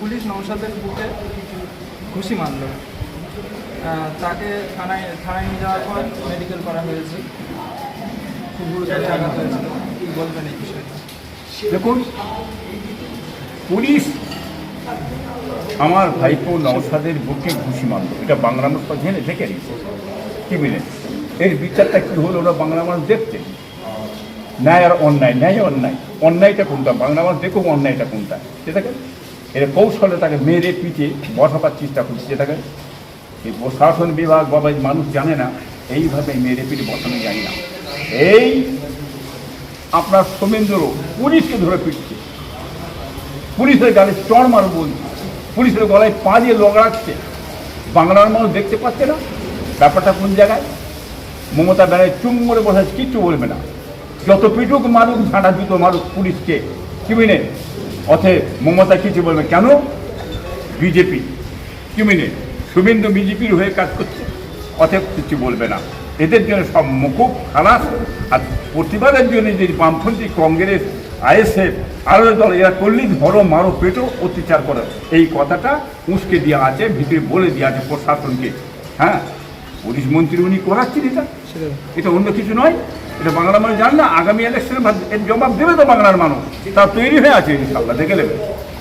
Police নৌসাদের বুকে ঘুষি মারল। তাকে থানায় থানায় নিয়ে যাওয়ার পর মেডিকেল করা হয়েছে। খুব গুরুতর আঘাত হয়েছিল। বলবেন এই বিষয়টা দেখুন, পুলিশ আমার ভাইপো নওসাদের বুকে ঘুষি মারল। এটা বাংলা মানুষ জেনে দেখে কি বুঝলেন এর বিচারটা কি হলো? ওরা বাংলা মানুষ দেখছে। ন্যায় আর অন্যায়। ন্যায় অন্যায়। অন্যায়টা কোনটা? বাংলা মানুষ দেখুক অন্যায়টা কোনটা। সেটাকে এর কৌশলে তাকে মেরে পিটে বসাবার চেষ্টা করছে যেটাকে এই প্রশাসন বিভাগ বা এই মানুষ জানে না, এইভাবে মেরে পিটে বসানো যায় না। এই আপনার সোমেন্দ্র পুলিশকে ধরে পিটছে। পুলিশের গালে চড় মারো বলছে পুলিশের গলায় পা দিয়ে লগড়াচ্ছে বাংলার মানুষ দেখতে পাচ্ছে না। ব্যাপারটা কোন জায়গায়? মমতা ব্যানার্জি চুম করে বসে কিচ্ছু বলবে না। যত পিটুক মারুক, ঝাঁটা জুতো মারুক পুলিশকে। কি মিনে অথে মমতা কিছু বলবে? কেন? বিজেপি। কি মিনে? শুভেন্দু বিজেপির হয়ে কাজ করছে। অতএব কিছু বলবে না। এদের জন্য সব মুকুব, খালাস, আর প্রতিবাদের জন্য যে বামপন্থী কংগ্রেস, আইএসএফ, আরও দল, এরা করলেই ধরো, মারো, পেটো, অত্যাচার করে। এই কথাটা উস্কে দেওয়া আছে, ভিতরে বলে দেওয়া আছে প্রশাসনকে। হ্যাঁ? পুলিশ মন্ত্রী উনি করাচ্ছেন এটা। এটা অন্য কিছু নয় এটা বাংলার মানুষ জান না আগামী ইলেকশনে এর জবাব দেবে তো বাংলার মানুষ। তা তৈরি হয়ে আছে ইনশাল্লাহ দেখে নেবে।